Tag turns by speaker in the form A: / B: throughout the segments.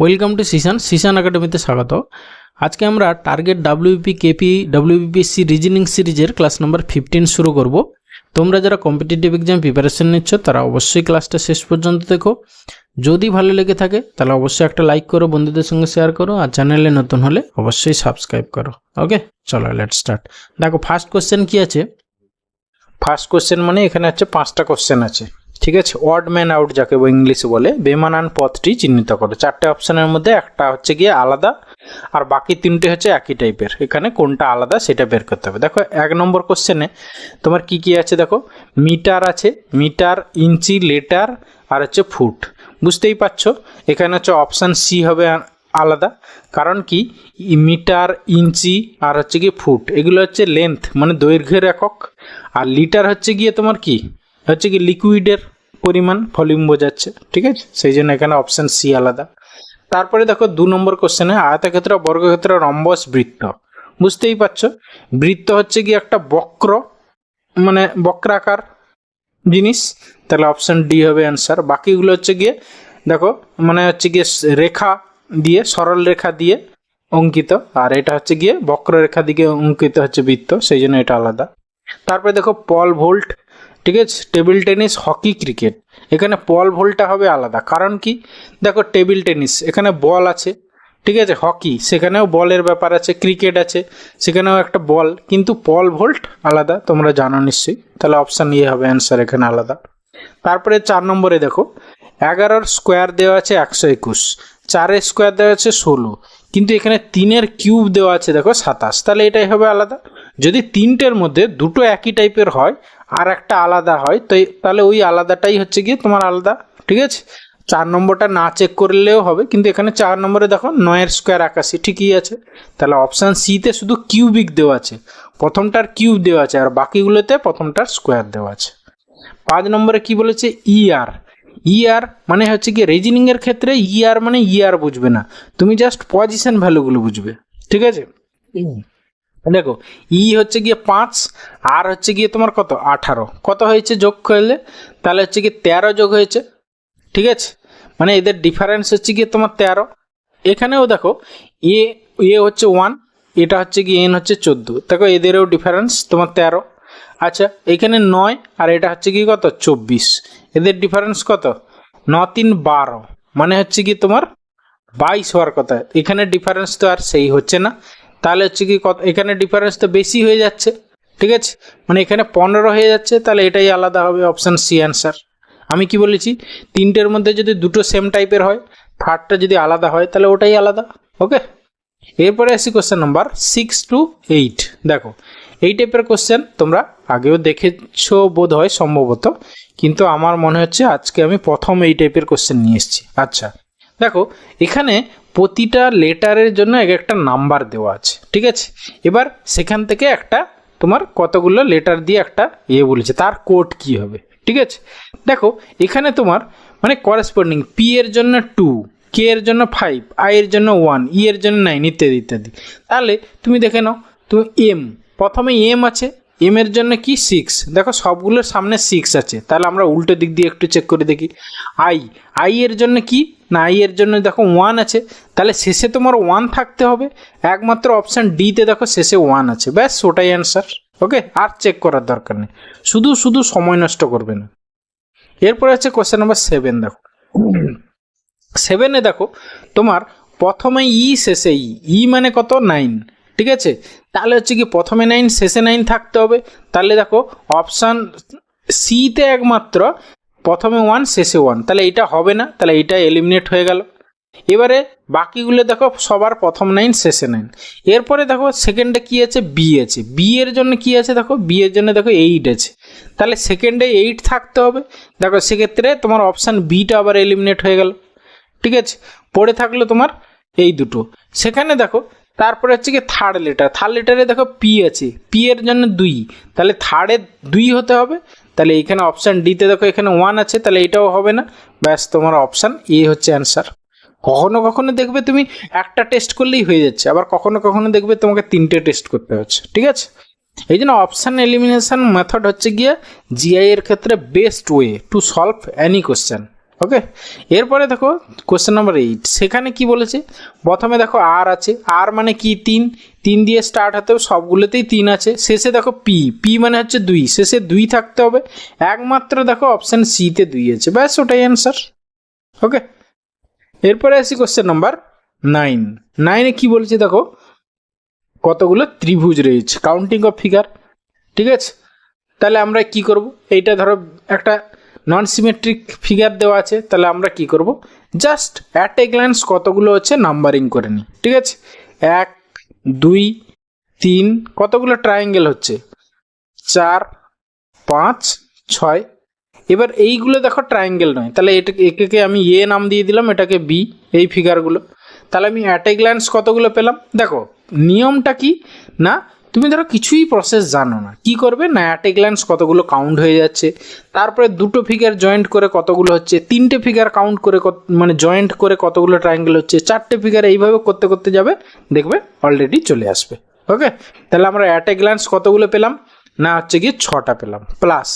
A: Welcome to Xishan Xishan একাডেমিতে স্বাগত। আজকে আমরা target WP KP WBPSC reasoning সিরিজের ক্লাস নাম্বার ফিফটিন শুরু করব। তোমরা যারা কম্পিটিটিভ এক্সাম প্রিপারেশন নিচ্ছ, তারা অবশ্যই ক্লাসটা শেষ পর্যন্ত দেখো। যদি ভালো লেগে থাকে, তাহলে অবশ্যই একটা লাইক করো, বন্ধুদের সঙ্গে শেয়ার করো, আর চ্যানেলে নতুন হলে অবশ্যই সাবস্ক্রাইব করো। ওকে চলো লেট স্টার্ট দেখো ফার্স্ট কোশ্চেন কি আছে? ফার্স্ট কোশ্চেন মানে এখানে হচ্ছে পাঁচটা কোশ্চেন আছে। ঠিক আছে? ওয়ার্ড ম্যান আউট যাকে ইংলিশে বলে, বেমানান পথটি চিহ্নিত করো। চারটে অপশানের মধ্যে একটা হচ্ছে গিয়ে আলাদা, আর বাকি তিনটে হচ্ছে একই টাইপের এখানে কোনটা আলাদা সেটা বের করতে হবে। দেখো, এক নম্বর কোশ্চেনে তোমার কি কি আছে দেখো? মিটার আছে, মিটার, ইঞ্চি, লেটার, আর হচ্ছে ফুট। বুঝতেই পারছ? এখানে হচ্ছে অপশান সি হবে আলাদা। কারণ কি? মিটার, ইঞ্চি, আর হচ্ছে গিয়ে ফুট। এগুলো হচ্ছে লেন্থ মানে দৈর্ঘ্যের একক। আর লিটার হচ্ছে গিয়ে তোমার কি? হচ্ছে কি লিকুইডের পরিমাণ ভলিউম বোঝাচ্ছে, ঠিক আছে? সেই জন্য এখানে অপশান সি আলাদা। তারপরে দেখো দু নম্বর কোশ্চেনে আয়তক্ষেত্র, বর্গক্ষেত্র, রম্বস, বৃত্ত। বুঝতেই পারছ? বৃত্ত হচ্ছে কি একটা বক্র মানে বক্রাকার জিনিস। তাহলে অপশান ডি হবে অ্যান্সার বাকিগুলো হচ্ছে গিয়ে, দেখো মানে হচ্ছে গিয়ে রেখা দিয়ে, সরল রেখা দিয়ে অঙ্কিত। আর এটা হচ্ছে গিয়ে বক্ররেখা দিকে অঙ্কিত হচ্ছে বৃত্ত, সেই জন্য এটা আলাদা। তারপরে দেখো পল ভোল্ট ঠিক আছে? টেবিল টেনিস হকি ক্রিকেট এখানে পল ভোল্টটা হবে আলাদা। কারণ কি? দেখো টেবিল টেনিস এখানে বল আছে। ঠিক আছে? হকি সেখানেও বলের ব্যাপার আছে ক্রিকেট আছে, সেখানেও একটা বল কিন্তু পল ভোল্ট আলাদা, তোমরা জানো নিশ্চয়ই। তাহলে অপশান ইয়ে হবে অ্যান্সার এখানে আলাদা। তারপরে চার নম্বরে দেখো, এগারোর স্কোয়ার দেওয়া আছে একশো একুশ। চারের স্কোয়ার দেওয়া আছে ষোলো। কিন্তু এখানে তিনের কিউব দেওয়া আছে, দেখো সাতাশ। তাহলে এটাই হবে আলাদা। যদি তিনটের মধ্যে দুটো একই টাইপের হয়, আর একটা আলাদা হয়, তো তাহলে ওই আলাদাটাই হচ্ছে গিয়ে তোমার আলাদা, ঠিক আছে? চার নম্বরটা না চেক করলেও হবে, কিন্তু এখানে চার নম্বরে দেখো নয়ের স্কোয়ার একাশি ঠিকই আছে। তাহলে অপশান সিতে শুধু কিউবিক দেওয়া আছে। প্রথমটার কিউব দেওয়া আছে, আর বাকিগুলোতে প্রথমটার স্কোয়ার দেওয়া আছে। পাঁচ নম্বরে কি বলেছে? ইআর ইআর মানে হচ্ছে কি রিজনিং এর ক্ষেত্রে ইআর মানে ইয়ার বুঝবে না। তুমি জাস্ট পজিশন ভ্যালুগুলো বুঝবে, ঠিক আছে? দেখো ই হচ্ছে গিয়ে পাঁচ আর হচ্ছে গিয়ে তোমার কত? আঠারো। কত হয়েছে? যোগ করলে তাহলে হচ্ছে গিয়ে তেরো যোগ হয়েছে, ঠিক আছে? মানে এদের ডিফারেন্স হচ্ছে গিয়ে তোমার তেরো। এখানেও দেখো এ এ হচ্ছে ওয়ান এটা হচ্ছে গিয়ে এন হচ্ছে চোদ্দ। দেখো, এদেরও ডিফারেন্স তোমার তেরো। আচ্ছা এখানে নয়, আর এটা হচ্ছে কি কত? চব্বিশ। এদের ডিফারেন্স কত? ন তিন বারো। মানে হচ্ছে কি তোমার? বাইশ হওয়ার কথা। এখানে ডিফারেন্স তো আর সেই হচ্ছে না। তাহলে হচ্ছে কি কত এখানে ডিফারেন্স তো বেশি হয়ে যাচ্ছে। ঠিক আছে? মানে এখানে পনেরো হয়ে যাচ্ছে, তাহলে এটাই আলাদা হবে অপশান সি অ্যান্সার আমি কি বলেছি? তিনটের মধ্যে যদি দুটো সেম টাইপের হয় থার্ডটা যদি আলাদা হয়, তাহলে ওটাই আলাদা। ওকে এরপরে আসি question number six to eight দেখো এই টাইপের কোশ্চেন তোমরা আগেও দেখেছ বোধ হয় সম্ভবত, কিন্তু আমার মনে হচ্ছে আজকে আমি প্রথম এই টাইপের কোশ্চেন নিয়ে এসেছি। আচ্ছা দেখো, এখানে প্রতিটা লেটারের জন্য এক একটা নাম্বার দেওয়া আছে, ঠিক আছে? এবার সেখান থেকে একটা তোমার কতগুলো লেটার দিয়ে একটা ইয়ে বলেছে, তার কোড কি হবে, ঠিক আছে? দেখো, এখানে তোমার মানে করেসপন্ডিং পি এর জন্য টু কে এর জন্য ফাইভ আই এর জন্য ওয়ান ই এর জন্য নাইন ইত্যাদি ইত্যাদি। তাহলে তুমি দেখে নাও, তুমি এম প্রথমে এম আছে এম এর জন্য কি সিক্স দেখো সবগুলোর সামনে সিক্স আছে। তাহলে আমরা উল্টো দিক দিয়ে একটু চেক করে দেখি। আই আই এর জন্য কি? না আই এর জন্য দেখো ওয়ান আছে। তাহলে শেষে তোমার ওয়ান থাকতে হবে। একমাত্র অপশান ডিতে দেখো শেষে ওয়ান আছে। ব্যাস, ওটাই অ্যান্সার ওকে আর চেক করার দরকার নেই। শুধু শুধু সময় নষ্ট করবে না। এরপরে আছে কোশ্চেন নাম্বার সেভেন দেখো। সেভেনে দেখো, তোমার প্রথমে ই শেষে ই ই মানে কত? নাইন ঠিক আছে? তাহলে হচ্ছে কি প্রথমে নাইন শেষে নাইন থাকতে হবে। তাহলে দেখো অপশান সিতে একমাত্র প্রথমে ওয়ান শেষে ওয়ান তাহলে এটা হবে না, তাহলে এটা এলিমিনেট হয়ে গেল। এবারে বাকিগুলো দেখো, সবার প্রথম নাইন শেষে নাইন এরপরে দেখো সেকেন্ডে কি আছে? বি আছে। বি এর জন্য কি আছে দেখো? বি এর জন্য দেখো এইট আছে। তাহলে সেকেন্ডে এইট থাকতে হবে। দেখো, সেক্ষেত্রে তোমার অপশান বিটা আবার এলিমিনেট হয়ে গেল। ঠিক আছে? পড়ে থাকল তোমার এই দুটো। সেখানে দেখো তারপরে হচ্ছে কি থার্ড লেটার থার্ড লেটারে দেখো পি আছে। পি এর জন্য দুই। তাহলে থার্ডে দুই হতে হবে। তাহলে এখানে অপশান ডিতে দেখো এখানে ওয়ান আছে, তাহলে এটাও হবে না। ব্যাস, তোমার অপশান এ হচ্ছে অ্যান্সার কখনো কখনো দেখবে তুমি একটা টেস্ট করলেই হয়ে যাচ্ছে। আবার কখনো কখনো দেখবে তোমাকে তিনটে টেস্ট করতে হচ্ছে। ঠিক আছে? এই জন্য অপশান এলিমিনেশন মেথড হচ্ছে গিয়ে জিআই এর ক্ষেত্রে best way to solve any question okay এরপরে দেখো কোশ্চেন নাম্বার এইট সেখানে কি বলেছে? প্রথমে দেখো আর আছে। আর মানে কি? তিন। তিন দিয়ে স্টার্ট হতে হবে, সবগুলোতেই তিন আছে। শেষে দেখো পি পি মানে হচ্ছে দুই। শেষে দুই থাকতে হবে। একমাত্র দেখো অপশান সিতে দুই আছে। ব্যাস, ওটাই অ্যান্সার ওকে এরপরে আসি কোশ্চেন নাম্বার নাইন নাইনে কি বলছে দেখো? কতগুলো ত্রিভুজ রয়েছে। কাউন্টিং অফ ফিগার ঠিক আছে? তাহলে আমরা কি করব? এইটা ধরো একটা নন সিমেট্রিক ফিগার দেওয়া আছে, তাহলে আমরা কি করব? জাস্ট অ্যাট এ গ্ল্যান্স কতগুলো হচ্ছে নাম্বারিং করে নিই, ঠিক আছে? এক, দুই, তিন, কতগুলো ট্রায়াঙ্গেল হচ্ছে? চার, পাঁচ, ছয়। এবার এইগুলো দেখো ট্রায়াঙ্গেল নয়, তাহলে এটাকে একে আমি এ নাম দিয়ে দিলাম, এটাকে বি এই ফিগারগুলো তাহলে আমি অ্যাট এ গ্ল্যান্স কতগুলো পেলাম? দেখো, নিয়মটা কি? না তুমি ধরো কিছুই প্রসেস জানো না। কি করবে? না অ্যাট এ গ্ল্যান্স কতগুলো কাউন্ট হয়ে যাচ্ছে। তারপরে দুটো ফিগার জয়েন্ট করে কতগুলো হচ্ছে, তিনটে ফিগার কাউন্ট করে মানে জয়েন্ট করে কতগুলো ট্রায়াঙ্গেল হচ্ছে, চারটে ফিগার এইভাবে করতে করতে যাবে, দেখবে অলরেডি চলে আসবে। ওকে তাহলে আমরা অ্যাট গ্ল্যান্স কতগুলো পেলাম? না, হচ্ছে গিয়ে ছটা পেলাম। প্লাস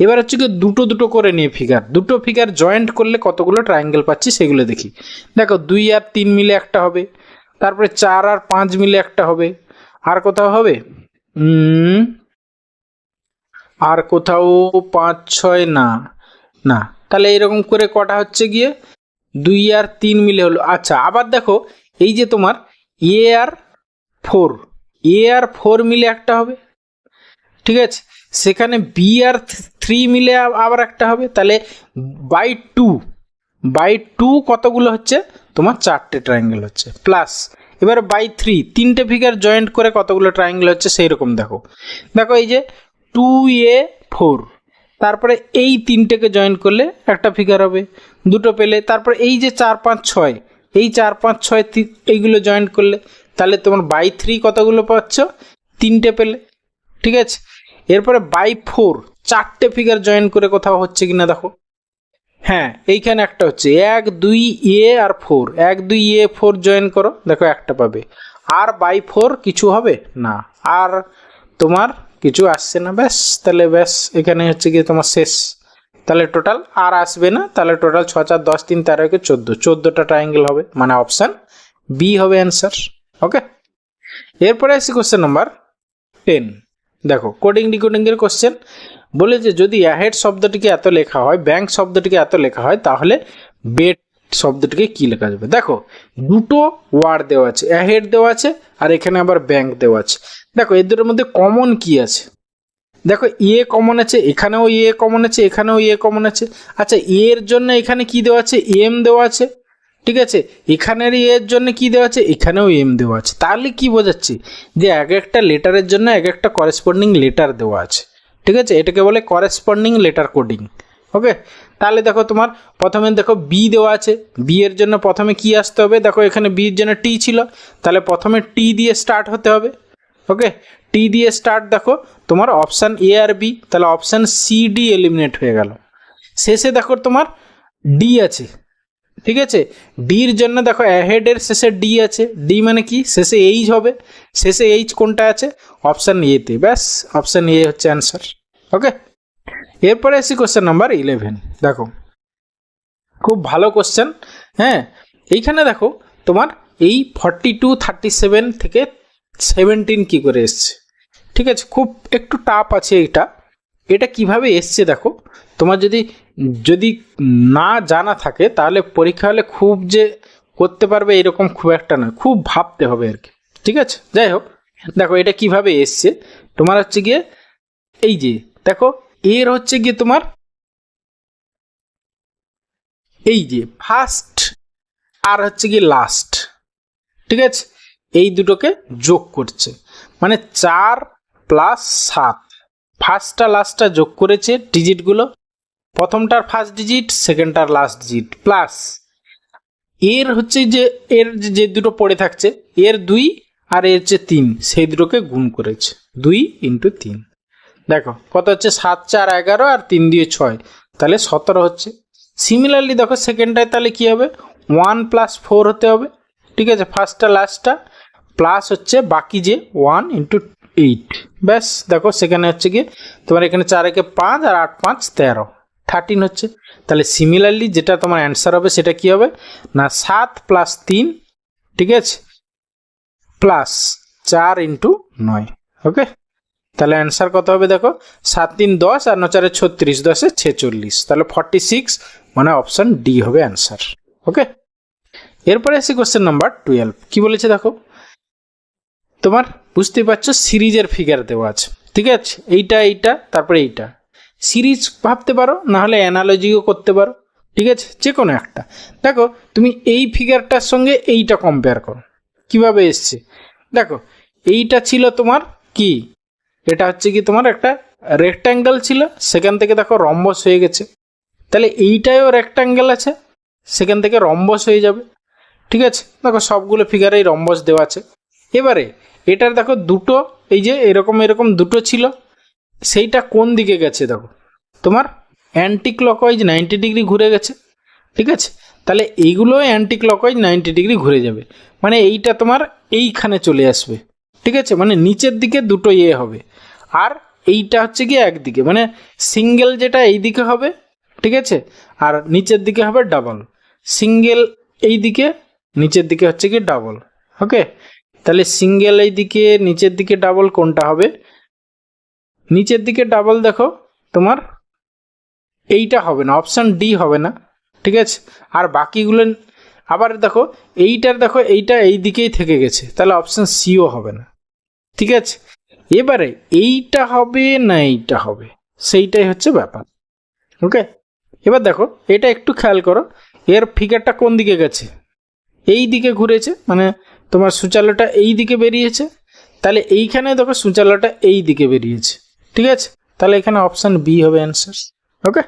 A: এবার হচ্ছে গিয়ে দুটো দুটো করে নিয়ে ফিগার দুটো ফিগার জয়েন্ট করলে কতগুলো ট্রায়াঙ্গেল পাচ্ছি সেগুলো দেখি। দেখো, দুই আর তিন মিলে একটা হবে। তারপরে চার আর পাঁচ মিলে একটা হবে। আর কোথাও হবে? আর কোথাও পাঁচ, ছয়, না না। তাহলে এরকম করে কটা হচ্ছে গিয়ে? দুই আর তিন মিলে হলো। আচ্ছা আবার দেখো, এই যে তোমার এ আর ফোর, এ আর ফোর মিলে একটা হবে। ঠিক আছে? সেখানে বি আর থ্রি মিলে আবার একটা হবে। তাহলে বাই টু বাই টু কতগুলো হচ্ছে? তোমার চারটে ট্রায়াঙ্গেল হচ্ছে। প্লাস এবার বাই থ্রি তিনটে ফিগার জয়েন্ট করে কতগুলো ট্রায়াঙ্গেল হচ্ছে সেই রকম দেখো। দেখো এই যে টু এ ফোর তারপরে এই তিনটেকে জয়েন করলে একটা ফিগার হবে, দুটো পেলে, তারপরে এই যে চার পাঁচ ছয়, এই চার পাঁচ ছয় এইগুলো জয়েন করলে, তাহলে তোমার বাই থ্রি কতগুলো পাচ্ছ? তিনটে পেলে, ঠিক আছে? এরপরে বাই ফোর চারটে ফিগার জয়েন করে কোথাও হচ্ছে কিনা দেখো। হ্যাঁ এইখানে একটা হচ্ছে এক, দুই, এ আর ফোর। এক, দুই, এ, ফোর জয়েন করো, দেখো একটা পাবে। আর বাই ফোর কিছু হবে? না। আর তোমার কিছু আসছে না, ব্যাস। তাহলে ব্যাস, এখানে হচ্ছে গিয়ে তোমার শেষ। তাহলে টোটাল আর আসবে না, তাহলে টোটাল ছ, চার, দশ, তিন, তেরো, একে চোদ্দ। চোদ্দোটা ট্রায়াঙ্গেল হবে মানে অপশান বি হবে অ্যান্সার ওকে এরপরে আসি কোশ্চেন নাম্বার টেন দেখো কোডিং ডিকোডিংয়ের কোশ্চেন বলে যে যদি অ্যাহেড শব্দটিকে এত লেখা হয় ব্যাংক শব্দটিকে এত লেখা হয়, তাহলে বেট শব্দটিকে কি লেখা যাবে? দেখো, দুটো ওয়ার্ড দেওয়া আছে অ্যাহেড দেওয়া আছে, আর এখানে আবার ব্যাংক দেওয়া আছে। দেখো এর দুটোর মধ্যে কমন কি আছে? দেখো, এ কমন আছে, এখানেও এ কমন আছে, এখানেও এ কমন আছে। আচ্ছা এর জন্য এখানে কি দেওয়া আছে? এম দেওয়া আছে। ঠিক আছে? এখানের এর জন্য কি দেওয়া আছে? এখানেও এম দেওয়া আছে। তাহলে কি বোঝাচ্ছে? যে এক একটা লেটারের জন্য এক একটা করেসপন্ডিং লেটার দেওয়া আছে। ঠিক আছে? এটাকে বলে করেসপন্ডিং লেটার কোডিং ওকে? তাহলে দেখো তোমার প্রথমে দেখো বি দেওয়া আছে। বি এর জন্য প্রথমে কি আসতে হবে? দেখো এখানে বি এর জন্য টি ছিল। তাহলে প্রথমে টি দিয়ে স্টার্ট হতে হবে। ওকে? টি দিয়ে স্টার্ট দেখো, তোমার অপশান এ আর বি তাহলে অপশান সি ডি এলিমিনেট হয়ে গেল। শেষে দেখো তোমার ডি আছে। ঠিক আছে? ডির জন্য দেখো অ্যাহেডের শেষে ডি আছে। ডি মানে কি? শেষে এইচ হবে। শেষে এইচ কোনটা আছে? অপশান এতে ব্যাস অপশান এ হচ্ছে অ্যান্সার ওকে এরপরে আসি কোশ্চেন নাম্বার ইলেভেন দেখো, খুব ভালো কোশ্চেন হ্যাঁ? এইখানে দেখো, তোমার এই ফর্টি টু থার্টি সেভেন থেকে সেভেন্টিন কী করে এসছে? ঠিক আছে? খুব একটু টাফ আছে এটা এটা কীভাবে এসছে দেখো? তোমার যদি যদি না জানা থাকে, তাহলে পরীক্ষা হলে খুব যে করতে পারবে এরকম খুব একটা নয়, খুব ভাবতে হবে আর কি। ঠিক আছে? যাই হোক, দেখো এটা কীভাবে এসছে। তোমার হচ্ছে গিয়ে, এই যে, দেখো, এর হচ্ছে গিয়ে তোমার, এই যে ফার্স্ট আর হচ্ছে গিয়ে লাস্ট ঠিক আছে? এই দুটোকে যোগ করছে। মানে চার প্লাস সাত। ফার্স্টটা, লাস্টটা যোগ করেছে ডিজিটগুলো। প্রথমটার ফার্স্ট ডিজিট সেকেন্ডটার লাস্ট ডিজিট প্লাস এর হচ্ছে যে, এর যে- দুটো পড়ে থাকছে, এর দুই আর এর যে তিন, সেই দুটোকে গুণ করেছে। দুই ইন্টু তিন। দেখো, কত হচ্ছে? সাত, চার, এগারো আর তিন দিয়ে ছয়। তাহলে সতেরো হচ্ছে। সিমিলারলি দেখো সেকেন্ডটায় তাহলে কী হবে? ওয়ান প্লাস ফোর হতে হবে। ঠিক আছে? ফার্স্টটা, লাস্টটা প্লাস হচ্ছে বাকি যে ওয়ান ইন্টু এইট ব্যাস, দেখো, সেখানে হচ্ছে গিয়ে তোমার এখানে চার একে পাঁচ আর আট পাঁচ তেরো। থার্টিন হচ্ছে। তাহলে সিমিলারলি যেটা তোমার অ্যান্সার হবে সেটা কি হবে? না, সাত প্লাস তিন, ঠিক আছে? প্লাস চার ইন্টু নয় ওকে তাহলে অ্যান্সার কত হবে দেখো? সাত তিন দশ আর ন চারে ছত্রিশ, দশে ছেচল্লিশ। তাহলে ফর্টি সিক্স মানে অপশান ডি হবে অ্যান্সার ওকে এরপরে আসি কোশ্চেন নাম্বার টুয়েলভ কি বলেছে দেখো? তোমার বুঝতেই পারছ সিরিজের ফিগার দেওয়া আছে। ঠিক আছে? এইটা এইটা, তারপরে এইটা। সিরিজ ভাবতে পারো, নাহলে অ্যানালজিও করতে পারো। ঠিক আছে? যে কোনো একটা। দেখো, তুমি এই ফিগারটার সঙ্গে এইটা কম্পেয়ার করো। কীভাবে এসছে? দেখো, এইটা ছিল তোমার কি? এটা হচ্ছে কি তোমার একটা রেক্ট্যাঙ্গেল ছিল, সেখান থেকে দেখো রম্বস হয়ে গেছে। তাহলে এইটাও রেক্ট্যাঙ্গেল আছে, সেখান থেকে রম্বস হয়ে যাবে। ঠিক আছে? দেখো, সবগুলো ফিগারেই রম্বস দেওয়া আছে। এবারে এটার দেখো দুটো, এই যে এরকম এরকম দুটো ছিল, সেইটা কোন দিকে গেছে দেখো? তোমার অ্যান্টি ক্লকওয়াইজ নাইনটি ডিগ্রি ঘুরে গেছে, ঠিক আছে? তাহলে এইগুলো অ্যান্টি ক্লকওয়াইজ নাইনটি ডিগ্রি ঘুরে যাবে। মানে এইটা তোমার এইখানে চলে আসবে, ঠিক আছে? মানে নিচের দিকে দুটো ইয়ে হবে। আর এইটা হচ্ছে কি একদিকে মানে সিঙ্গেল যেটা এই দিকে হবে, ঠিক আছে? আর নিচের দিকে হবে ডাবল সিঙ্গেল এই দিকে নিচের দিকে হচ্ছে কি ডাবল ওকে তাহলে সিঙ্গেল এই দিকে, নিচের দিকে ডাবল কোনটা হবে? নিচের দিকে ডাবল দেখো, তোমার এইটা হবে না অপশান ডি হবে না, ঠিক আছে? আর বাকিগুলো, আবার দেখো, এইটার দেখো, এইটা এই দিকেই থেকে গেছে, তাহলে অপশান সিও হবে না, ঠিক আছে? এবারে এইটা হবে না এইটা হবে, সেইটাই হচ্ছে ব্যাপার ওকে এবার দেখো, এটা একটু খেয়াল করো, এর ফিগারটা কোন দিকে গেছে? এই দিকে ঘুরেছে মানে তোমার সূচালোটা এই দিকে বেরিয়েছে, তাহলে এইখানে দেখো সূচালোটা এই দিকে বেরিয়েছে, ঠিক আছে? তাহলে এখানে অপশান বি হবে অ্যান্সার ওকে